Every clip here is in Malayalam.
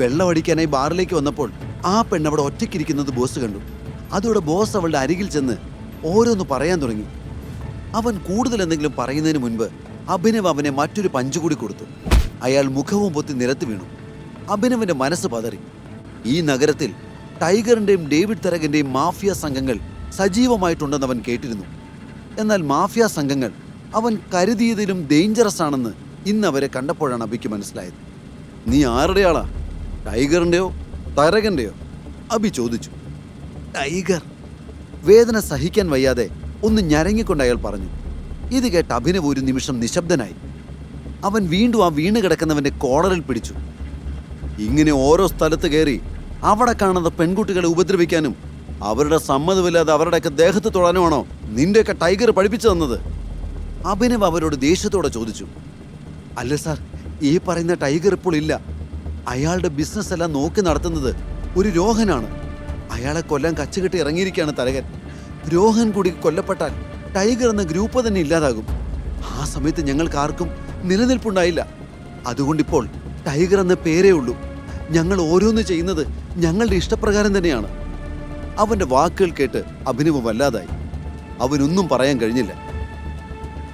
വെള്ളമടിക്കാനായി ബാറിലേക്ക് വന്നപ്പോൾ ആ പെണ്ണ് അവിടെ ഒറ്റയ്ക്കിരിക്കുന്നത് ബോസ് കണ്ടു. അതോടെ ബോസ് അവളുടെ അരികിൽ ചെന്ന് ഓരോന്ന് പറയാൻ തുടങ്ങി. അവൻ കൂടുതൽ എന്തെങ്കിലും പറയുന്നതിന് മുൻപ് അഭിനവ് അവനെ മറ്റൊരു പഞ്ചു കൂടി കൊടുത്തു. അയാൾ മുഖവും പൊത്തി നിരത്ത് വീണു. അഭിനവിന്റെ മനസ്സ് പതറി. ഈ നഗരത്തിൽ ടൈഗറിന്റെയും ഡേവിഡ് തരകന്റെയും മാഫിയ സംഘങ്ങൾ സജീവമായിട്ടുണ്ടെന്ന് അവൻ കേട്ടിരുന്നു. എന്നാൽ മാഫിയ സംഘങ്ങൾ അവൻ കരുതിയതിലും ഡേഞ്ചറസ് ആണെന്ന് ഇന്ന് അവരെ കണ്ടപ്പോഴാണ് അബിക്ക് മനസ്സിലായത്. നീ ആരുടെ ആളാ ടൈഗറിന്റെയോ തരകന്റെയോ അബി ചോദിച്ചു. ടൈഗർ വേദന സഹിക്കാൻ വയ്യാതെ ഒന്ന് ഞരങ്ങിക്കൊണ്ട് അയാൾ പറഞ്ഞു. ഇത് കേട്ട് അഭിനവ് ഒരു നിമിഷം നിശബ്ദനായി. അവൻ വീണ്ടും ആ വീണ് കിടക്കുന്നവന്റെ കോളറിൽ പിടിച്ചു. ഇങ്ങനെ ഓരോ സ്ഥലത്ത് കയറി അവിടെ കാണുന്ന പെൺകുട്ടികളെ ഉപദ്രവിക്കാനും അവരുടെ സമ്മതമില്ലാതെ അവരുടെയൊക്കെ ദേഹത്ത് തൊടാനുമാണോ നിന്റെയൊക്കെ ടൈഗർ പഠിപ്പിച്ചു തന്നത്? അഭിനവ് അവരോട് ദേഷ്യത്തോടെ ചോദിച്ചു. അല്ല സാർ ഈ പറയുന്ന ടൈഗർ ഇപ്പോൾ ഇല്ല. അയാളുടെ ബിസിനസ് എല്ലാം നോക്കി നടത്തുന്നത് ഒരു രോഹനാണ്. അയാളെ കൊല്ലാൻ കച്ചുകെട്ടി ഇറങ്ങിയിരിക്കുകയാണ് തരകൻ. രോഹൻ കൂടി കൊല്ലപ്പെട്ടാൽ ടൈഗർ എന്ന ഗ്രൂപ്പ് തന്നെ ഇല്ലാതാകും. ആ സമയത്ത് ഞങ്ങൾക്ക് ആർക്കും നിലനിൽപ്പുണ്ടായില്ല. അതുകൊണ്ടിപ്പോൾ ടൈഗർ എന്ന പേരേ ഉള്ളൂ. ഞങ്ങൾ ഓരോന്ന് ചെയ്യുന്നത് ഞങ്ങളുടെ ഇഷ്ടപ്രകാരം തന്നെയാണ്. അവന്റെ വാക്കുകൾ കേട്ട് അഭിനവ് വല്ലാതായി. അവനൊന്നും പറയാൻ കഴിഞ്ഞില്ല.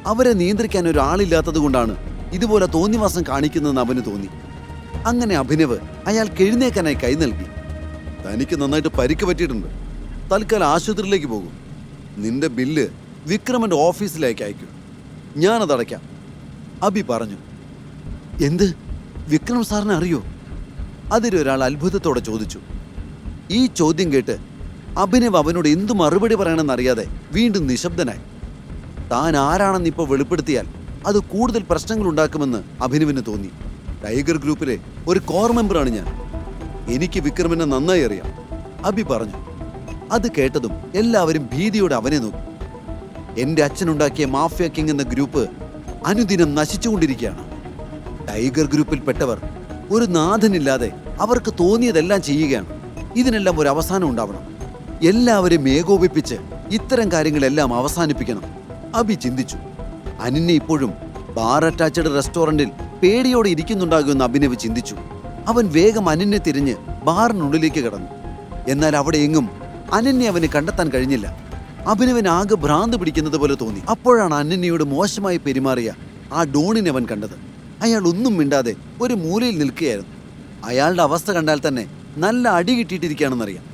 അവരെ നിയന്ത്രിക്കാൻ ഒരാളില്ലാത്തത് കൊണ്ടാണ് ഇതുപോലെ തോന്നിവാസം കാണിക്കുന്നതെന്ന് അവന് തോന്നി. അങ്ങനെ അഭിനവ് അയാൾക്ക് എഴുന്നേക്കാനായി കൈ നൽകി. തനിക്ക് നന്നായിട്ട് പരിക്ക് പറ്റിയിട്ടുണ്ട്. തൽക്കാലം ആശുപത്രിയിലേക്ക് പോകും. നിന്റെ ബില്ല് വിക്രമന്റെ ഓഫീസിലേക്ക് അയക്കും. ഞാനത് അടയ്ക്കാം. അബി പറഞ്ഞു. എന്ത്? വിക്രം സാറിനെ അറിയോ? അതിലൊരാൾ അത്ഭുതത്തോടെ ചോദിച്ചു. ഈ ചോദ്യം കേട്ട് അഭിനവ് അവനോട് എന്തു മറുപടി പറയണമെന്നറിയാതെ വീണ്ടും നിശബ്ദനായി. താൻ ആരാണെന്ന് ഇപ്പോൾ വെളിപ്പെടുത്തിയാൽ അത് കൂടുതൽ പ്രശ്നങ്ങൾ ഉണ്ടാക്കുമെന്ന് അഭിനവിന് തോന്നി. ടൈഗർ ഗ്രൂപ്പിലെ ഒരു കോർ മെമ്പറാണ് ഞാൻ. എനിക്ക് വിക്രമിനെ നന്നായി അറിയാം. അബി പറഞ്ഞു. അത് കേട്ടതും എല്ലാവരും ഭീതിയോടെ അവനെ നോക്കി. എന്റെ അച്ഛനുണ്ടാക്കിയ മാഫിയ കിങ് എന്ന ഗ്രൂപ്പ് അനുദിനം നശിച്ചുകൊണ്ടിരിക്കുകയാണ്. ടൈഗർ ഗ്രൂപ്പിൽപ്പെട്ടവർ ഒരു നാഥനില്ലാതെ അവർക്ക് തോന്നിയതെല്ലാം ചെയ്യുകയാണ്. ഇതിനെല്ലാം ഒരു അവസാനം ഉണ്ടാവണം. എല്ലാവരെയും ഏകോപിപ്പിച്ച് ഇത്തരം കാര്യങ്ങളെല്ലാം അവസാനിപ്പിക്കണം. അബി ചിന്തിച്ചു. അനിന്നെ ഇപ്പോഴും ബാർ അറ്റാച്ച്ഡ് റെസ്റ്റോറന്റിൽ പേടിയോടെ ഇരിക്കുന്നുണ്ടാകുമെന്ന് അഭിനവ് ചിന്തിച്ചു. അവൻ വേഗം അനന്യെ തിരിഞ്ഞ് ബാറിനുള്ളിലേക്ക് കടന്നു. എന്നാൽ അവിടെ എങ്ങും അനന്യ അവന് കണ്ടെത്താൻ കഴിഞ്ഞില്ല. അഭിനവൻ ആകെ ഭ്രാന്ത് പിടിക്കുന്നത് പോലെ തോന്നി. അപ്പോഴാണ് അനന്യയോട് മോശമായി പെരുമാറിയ ആ ഡോണിനെ അവൻ കണ്ടത്. അയാൾ ഒന്നും മിണ്ടാതെ ഒരു മൂലയിൽ നിൽക്കുകയായിരുന്നു. അയാളുടെ അവസ്ഥ കണ്ടാൽ തന്നെ നല്ല അടി കിട്ടിയിട്ടിരിക്കുകയാണെന്നറിയാം.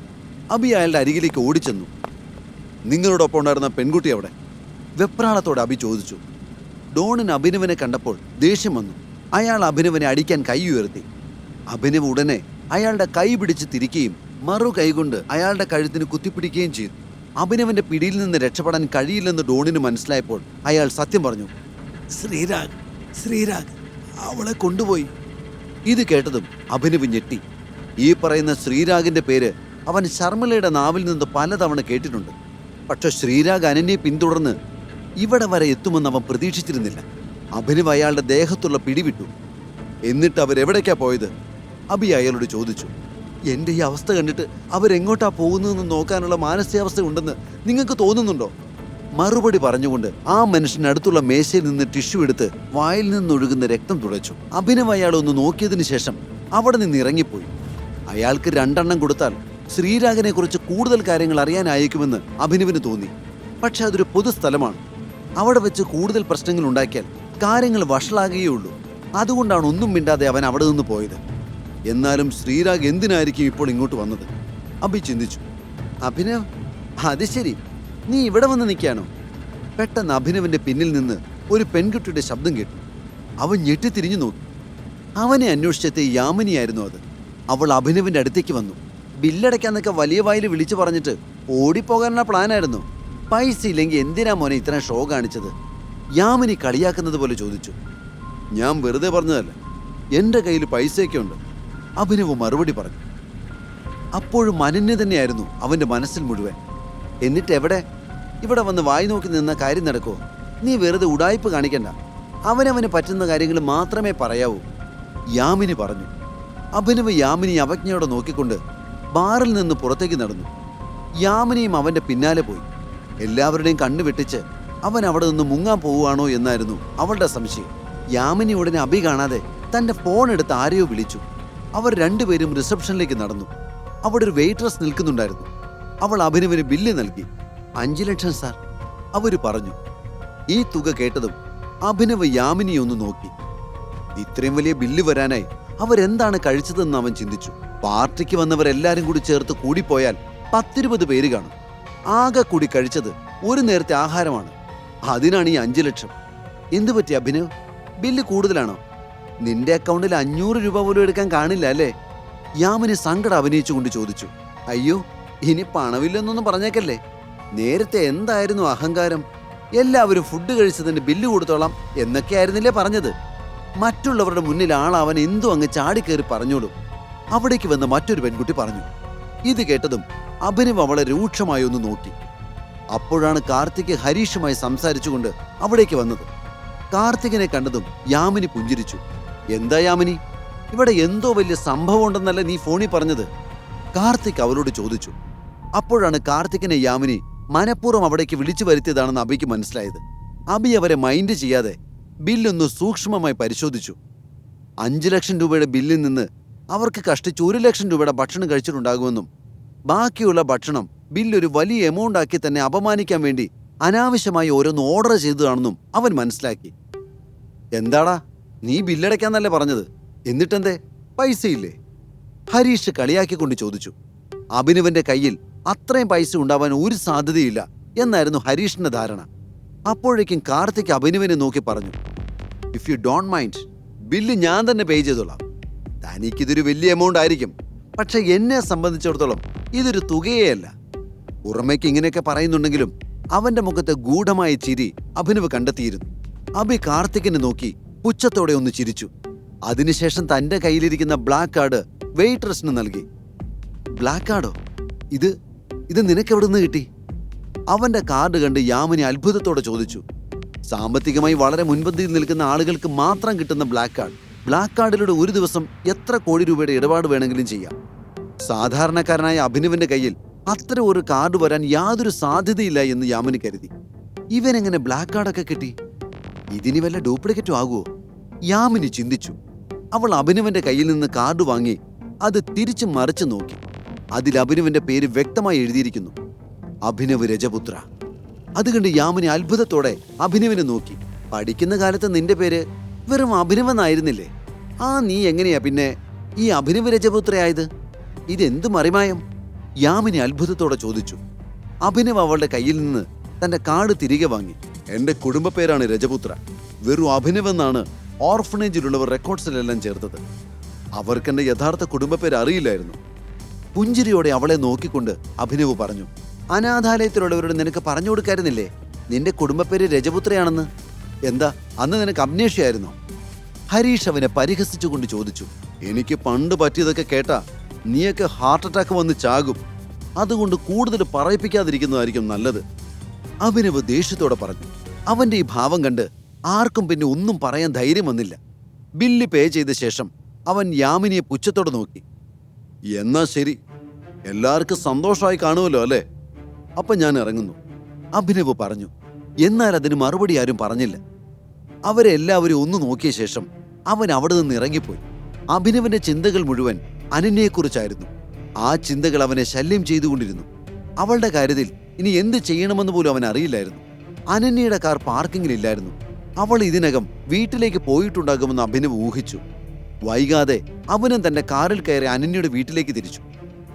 അബി അയാളുടെ അരികിലേക്ക് ഓടിച്ചെന്നു. നിങ്ങളോടൊപ്പം ഉണ്ടായിരുന്ന പെൺകുട്ടി അവിടെ വെപ്രാളത്തോടെ അബി ചോദിച്ചു. ഡോണിന് അഭിനവനെ കണ്ടപ്പോൾ ദേഷ്യം വന്നു. അയാൾ അഭിനവനെ അടിക്കാൻ കൈ ഉയർത്തി. അഭിനവ് ഉടനെ അയാളുടെ കൈ പിടിച്ച് തിരിക്കുകയും മറു കൈകൊണ്ട് അയാളുടെ കഴുത്തിന് കുത്തിപ്പിടിക്കുകയും ചെയ്തു. അഭിനവന്റെ പിടിയിൽ നിന്ന് രക്ഷപ്പെടാൻ കഴിയില്ലെന്ന് ഡോണിന് മനസ്സിലായപ്പോൾ അയാൾ സത്യം പറഞ്ഞു ശ്രീരാഗ് ശ്രീരാഗ് അവളെ കൊണ്ടുപോയി. ഇത് കേട്ടതും അഭിനവ് ഞെട്ടി. ഈ പറയുന്ന ശ്രീരാഗിന്റെ പേര് അവൻ ശർമ്മലയുടെ നാവിൽ നിന്ന് പലതവണ കേട്ടിട്ടുണ്ട്. പക്ഷെ ശ്രീരാഗ് അനന്യെ പിന്തുടർന്ന് ഇവിടെ വരെ എത്തുമെന്ന് അവൻ പ്രതീക്ഷിച്ചിരുന്നില്ല. അഭിനവ് അയാളുടെ ദേഹത്തുള്ള പിടിവിട്ടു. എന്നിട്ട് അവരെവിടേക്കാ പോയത്? അബി അയാളോട് ചോദിച്ചു. എന്റെ ഈ അവസ്ഥ കണ്ടിട്ട് അവരെങ്ങോട്ടാ പോകുന്നതെന്ന് നോക്കാനുള്ള മാനസികാവസ്ഥ ഉണ്ടെന്ന് നിങ്ങൾക്ക് തോന്നുന്നുണ്ടോ? മറുപടി പറഞ്ഞുകൊണ്ട് ആ മനുഷ്യൻ അടുത്തുള്ള മേശയിൽ നിന്ന് ടിഷ്യൂ എടുത്ത് വായിൽ നിന്നൊഴുകുന്ന രക്തം തുടച്ചു. അഭിനവ് അയാൾ ഒന്ന് നോക്കിയതിന് ശേഷം അവിടെ നിന്ന് ഇറങ്ങിപ്പോയി. അയാൾക്ക് രണ്ടെണ്ണം കൊടുത്താൽ ശ്രീരാഗനെ കുറിച്ച് കൂടുതൽ കാര്യങ്ങൾ അറിയാനായേക്കുമെന്ന് അഭിനവിന് തോന്നി. പക്ഷെ അതൊരു പൊതുസ്ഥലമാണ് അവിടെ വെച്ച് കൂടുതൽ പ്രശ്നങ്ങൾ ഉണ്ടാക്കിയാൽ കാര്യങ്ങൾ വഷളാകുകയുള്ളൂ. അതുകൊണ്ടാണ് ഒന്നും മിണ്ടാതെ അവൻ അവിടെ നിന്ന് പോയത്. എന്നാലും ശ്രീരാഗ് എന്തിനായിരിക്കും ഇപ്പോൾ ഇങ്ങോട്ട് വന്നത്? അഭി ചിന്തിച്ചു. അഭിനവ് അത് ശരി. നീ ഇവിടെ വന്ന് നിൽക്കാനോ? പെട്ടെന്ന് അഭിനവിന്റെ പിന്നിൽ നിന്ന് ഒരു പെൺകുട്ടിയുടെ ശബ്ദം കേട്ടു. അവൻ ഞെട്ടിത്തിരിഞ്ഞു നോക്കി. അവനെ അന്വേഷിച്ചെത്തിയ യാമിനിയായിരുന്നു അത്. അവൾ അഭിനവിന്റെ അടുത്തേക്ക് വന്നു. ബില്ലടയ്ക്കാന്നൊക്കെ വലിയ വായിൽ വിളിച്ചു പറഞ്ഞിട്ട് ഓടിപ്പോകാനുള്ള പ്ലാനായിരുന്നു. പൈസ ഇല്ലെങ്കിൽ എന്തിനാ മോനെ ഇത്രയും ഷോ കാണിച്ചത്? യാമിനി കളിയാക്കുന്നത് പോലെ ചോദിച്ചു. ഞാൻ വെറുതെ പറഞ്ഞതല്ല. എന്റെ കയ്യിൽ പൈസയൊക്കെ ഉണ്ട് അഭിനവ് മറുപടി പറഞ്ഞു. അപ്പോഴും അനന്യ തന്നെയായിരുന്നു അവന്റെ മനസ്സിൽ മുഴുവൻ. എന്നിട്ട് എവിടെ? ഇവിടെ വന്ന് വായി നോക്കി നിന്ന കാര്യം നടക്കുമോ നീ വെറുതെ ഉടായ്പ് കാണിക്കണ്ട. അവനവന് പറ്റുന്ന കാര്യങ്ങൾ മാത്രമേ പറയാവൂ. യാമിനി പറഞ്ഞു. അഭിനവ് യാമിനി അവജ്ഞയോടെ നോക്കിക്കൊണ്ട് ബാറിൽ നിന്ന് പുറത്തേക്ക് നടന്നു. യാമിനിയും അവന്റെ പിന്നാലെ പോയി. എല്ലാവരുടെയും കണ്ണു വെട്ടിച്ച് അവൻ അവിടെ നിന്ന് മുങ്ങാൻ പോവുകയാണോ എന്നായിരുന്നു അവളുടെ സംശയം. യാമിനി ഉടനെ അഭി കാണാതെ തന്റെ ഫോൺ എടുത്ത് ആരെയോ വിളിച്ചു. അവർ രണ്ടുപേരും റിസപ്ഷനിലേക്ക് നടന്നു. അവിടെ ഒരു വെയിട്രസ് നിൽക്കുന്നുണ്ടായിരുന്നു. അവൾ അഭിനവിന് ബില്ല് നൽകി. അഞ്ചു ലക്ഷം സാർ അവർ പറഞ്ഞു. ഈ തുക കേട്ടതും അഭിനവ് യാമിനിയെ ഒന്ന് നോക്കി. ഇത്രയും വലിയ ബില്ല് വരാനായി അവരെന്താണ് കഴിച്ചതെന്ന് അവൻ ചിന്തിച്ചു. പാർട്ടിക്ക് വന്നവരെല്ലാരും കൂടി ചേർത്ത് കൂടിപ്പോയാൽ പത്തിരുപത് പേര് കാണും. ആകെ കൂടി കഴിച്ചത് ഒരു നേരത്തെ ആഹാരമാണ്. അതിനാണ് ഈ അഞ്ചു ലക്ഷം. എന്തു പറ്റി അഭിനവ്? ബില്ല് കൂടുതലാണോ? നിന്റെ അക്കൗണ്ടിൽ അഞ്ഞൂറ് രൂപ പോലും എടുക്കാൻ കാണില്ല അല്ലേ? യാമിനി സങ്കടം അഭിനയിച്ചുകൊണ്ട് ചോദിച്ചു. അയ്യോ ഇനി പണമില്ലെന്നൊന്നും പറഞ്ഞേക്കല്ലേ? നേരത്തെ എന്തായിരുന്നു അഹങ്കാരം? എല്ലാവരും ഫുഡ് കഴിച്ചതിന് ബില്ല് കൊടുത്തോളാം എന്നൊക്കെയായിരുന്നില്ലേ പറഞ്ഞത്? മറ്റുള്ളവരുടെ മുന്നിൽ ആളവൻ എന്തോ അങ്ങ് ചാടിക്കേറി പറഞ്ഞോളൂ. അവിടേക്ക് വന്ന മറ്റൊരു പെൺകുട്ടി പറഞ്ഞു. ഇത് കേട്ടതും അഭിനവ് അവളെ രൂക്ഷമായി ഒന്ന് നോക്കി. അപ്പോഴാണ് കാർത്തിക് ഹരീഷുമായി സംസാരിച്ചുകൊണ്ട് അവിടേക്ക് വന്നത്. കാർത്തികിനെ കണ്ടതും യാമിനി പുഞ്ചിരിച്ചു. എന്താ യാമിനി? ഇവിടെ എന്തോ വലിയ സംഭവം ഉണ്ടെന്നല്ല നീ ഫോണിൽ പറഞ്ഞത്? കാർത്തിക് അവരോട് ചോദിച്ചു. അപ്പോഴാണ് കാർത്തികിനെ യാമിനി മനഃപൂർവം അവിടേക്ക് വിളിച്ചു വരുത്തിയതാണെന്ന് അബിക്ക് മനസ്സിലായത്. അബി അവരെ മൈൻഡ് ചെയ്യാതെ ബില്ലൊന്ന് സൂക്ഷ്മമായി പരിശോധിച്ചു. അഞ്ചു ലക്ഷം രൂപയുടെ ബില്ലിൽ നിന്ന് അവർക്ക് കഷ്ടിച്ച് ഒരു ലക്ഷം രൂപയുടെ ഭക്ഷണം കഴിച്ചിട്ടുണ്ടാകുമെന്നും ബാക്കിയുള്ള ഭക്ഷണം ബില്ലൊരു വലിയ എമൗണ്ട് ആക്കി തന്നെ അപമാനിക്കാൻ വേണ്ടി അനാവശ്യമായി ഓരോന്ന് ഓർഡർ ചെയ്തതാണെന്നും അവൻ മനസ്സിലാക്കി. എന്താടാ നീ ബില്ലടയ്ക്കാന്നല്ലേ പറഞ്ഞത്? എന്നിട്ടെന്തേ? പൈസയില്ലേ? ഹരീഷ് കളിയാക്കിക്കൊണ്ട് ചോദിച്ചു. അഭിനവന്റെ കയ്യിൽ അത്രയും പൈസ ഉണ്ടാവാൻ ഒരു സാധ്യതയില്ല എന്നായിരുന്നു ഹരീഷിന്റെ ധാരണ. അപ്പോഴേക്കും കാർത്തിക് അഭിനവിനെ നോക്കി പറഞ്ഞു. If you don't mind bill ഞാൻ തന്നെ പേ ചെയ്തോളാം. തനിക്കിതൊരു വലിയ എമൗണ്ട് ആയിരിക്കും. പക്ഷെ എന്നെ സംബന്ധിച്ചിടത്തോളം ഇതൊരു തുകയേ അല്ല. പുറമേക്ക് ഇങ്ങനെയൊക്കെ പറയുന്നുണ്ടെങ്കിലും അവന്റെ മുഖത്തെ ഗൂഢമായ ചിരി അഭിനവ് കണ്ടെത്തിയിരുന്നു. അഭി കാർത്തികിനെ നോക്കി പുച്ഛത്തോടെ ഒന്ന് ചിരിച്ചു. അതിനുശേഷം തന്റെ കയ്യിലിരിക്കുന്ന ബ്ലാക്ക് കാർഡ് വെയിട്രസിന് നൽകി. ബ്ലാക്ക് കാർഡോ ഇത് ഇത് നിനക്കെവിടുന്ന് കിട്ടി? അവന്റെ കാർഡ് കണ്ട് യാമിനി അത്ഭുതത്തോടെ ചോദിച്ചു. സാമ്പത്തികമായി വളരെ മുൻപന്തിയിൽ നിൽക്കുന്ന ആളുകൾക്ക് മാത്രം കിട്ടുന്ന ബ്ലാക്ക് കാർഡ് ബ്ലാക്ക് കാർഡിലൂടെ ഒരു ദിവസം എത്ര കോടി രൂപയുടെ ഇടപാട് വേണമെങ്കിലും ചെയ്യാം. സാധാരണക്കാരനായ അഭിനവിന്റെ കയ്യിൽ അത്തരം ഒരു കാർഡ് വരാൻ യാതൊരു സാധ്യതയില്ല എന്ന് യാമിനി കരുതി. ഇവൻ എങ്ങനെ ബ്ലാക്ക് കാർഡൊക്കെ കിട്ടി? ഇതിനി വല്ല ഡ്യൂപ്ലിക്കേറ്റും ആകുമോ യാമിനി ചിന്തിച്ചു. അവൾ അഭിനവന്റെ കയ്യിൽ നിന്ന് കാർഡ് വാങ്ങി അത് തിരിച്ചു മറിച്ചു നോക്കി. അതിൽ അഭിനവന്റെ പേര് വ്യക്തമായി എഴുതിയിരിക്കുന്നു. അഭിനവ് രജപുത്ര. അത് കണ്ട് യാമിനി അത്ഭുതത്തോടെ അഭിനവിനെ നോക്കി. പഠിക്കുന്ന കാലത്ത് നിന്റെ പേര് വെറും അഭിനവെന്നായിരുന്നില്ലേ ആ നീ എങ്ങനെയാ പിന്നെ ഈ അഭിനവ് രജപുത്രയായത്? ഇതെന്ത് മറിമായം? യാമിനി അത്ഭുതത്തോടെ ചോദിച്ചു. അഭിനവ് അവളുടെ കയ്യിൽ നിന്ന് തന്റെ കാർഡ് തിരികെ വാങ്ങി. എന്റെ കുടുംബ പേരാണ് രജപുത്ര. വെറും അഭിനവെന്നാണ് ഓർഫണേജിലുള്ളവർ റെക്കോർഡ്സിലെല്ലാം ചേർത്തത്. അവർക്കെന്റെ യഥാർത്ഥ കുടുംബ പേര് അറിയില്ലായിരുന്നു. പുഞ്ചിരിയോടെ അവളെ നോക്കിക്കൊണ്ട് അഭിനവ് പറഞ്ഞു അനാഥാലയത്തിലുള്ളവരോട് നിനക്ക് പറഞ്ഞു കൊടുക്കായിരുന്നില്ലേ? നിന്റെ കുടുംബപ്പേര് രജപുത്രയാണെന്ന്. എന്താ അന്ന് നിനക്ക് അമ്നേഷ്യായിരുന്നോ? ഹരീഷ് അവനെ പരിഹസിച്ചുകൊണ്ട് ചോദിച്ചു എനിക്ക് പണ്ട് പറ്റിയതൊക്കെ കേട്ടാ. നീയൊക്കെ ഹാർട്ട് അറ്റാക്ക് വന്ന് ചാകും. അതുകൊണ്ട് കൂടുതൽ പറയിപ്പിക്കാതിരിക്കുന്നതായിരിക്കും നല്ലത്. അഭിനവ് ദേഷ്യത്തോടെ പറഞ്ഞു. അവന്റെ ഈ ഭാവം കണ്ട് ആർക്കും പിന്നെ ഒന്നും പറയാൻ ധൈര്യം വന്നില്ല. ബില്ല് പേ ചെയ്ത ശേഷം അവൻ യാമിനിയെ പുച്ഛത്തോടെ നോക്കി. എന്നാ ശരി. എല്ലാവർക്കും സന്തോഷമായി കാണുമല്ലോ അല്ലേ? അപ്പം ഞാൻ ഇറങ്ങുന്നു. അഭിനവ് പറഞ്ഞു. എന്നാൽ അതിന് മറുപടി ആരും പറഞ്ഞില്ല. അവരെല്ലാവരും ഒന്ന് നോക്കിയ ശേഷം അവൻ അവിടെ നിന്ന് ഇറങ്ങിപ്പോയി. അഭിനവിന്റെ ചിന്തകൾ മുഴുവൻ അനന്യയെക്കുറിച്ചായിരുന്നു ആ ചിന്തകൾ അവനെ ശല്യം ചെയ്തുകൊണ്ടിരുന്നു. അവളുടെ കാര്യത്തിൽ ഇനി എന്ത് ചെയ്യണമെന്ന് പോലും അവൻ അറിയില്ലായിരുന്നു. അനന്യയുടെ കാർ പാർക്കിങ്ങിലില്ലായിരുന്നു. അവൾ ഇതിനകം വീട്ടിലേക്ക് പോയിട്ടുണ്ടാകുമെന്ന് അഭിനവ് ഊഹിച്ചു. വൈകാതെ അവനും തന്റെ കാറിൽ കയറി അനന്യയുടെ വീട്ടിലേക്ക് തിരിച്ചു.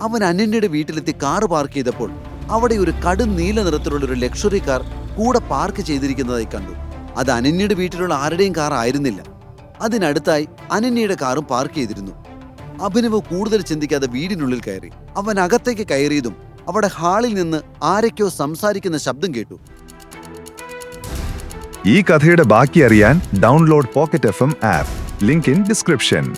അവൻ അനന്യയുടെ വീട്ടിലെത്തി കാർ പാർക്ക് ചെയ്തപ്പോൾ അവിടെ ഒരു കടും നീല നിറത്തിലുള്ള ഒരു ലക്ഷറി കാർ കൂടെ പാർക്ക് ചെയ്തിരിക്കുന്നതായി കണ്ടു. അത് അനന്യയുടെ വീട്ടിലുള്ള ആരുടെയും കാർ ആയിരുന്നില്ല. അതിനടുത്തായി അനന്യയുടെ കാറും പാർക്ക് ചെയ്തിരുന്നു. അഭിനവ് കൂടുതൽ ചിന്തിക്കാതെ വീടിനുള്ളിൽ കയറി. അവൻ അകത്തേക്ക് കയറിയതും അവിടെ ഹാളിൽ നിന്ന് ആരൊക്കെയോ സംസാരിക്കുന്ന ശബ്ദം കേട്ടു. ഈ കഥയുടെ ബാക്കി അറിയാൻ download pocket F M app. Link in description.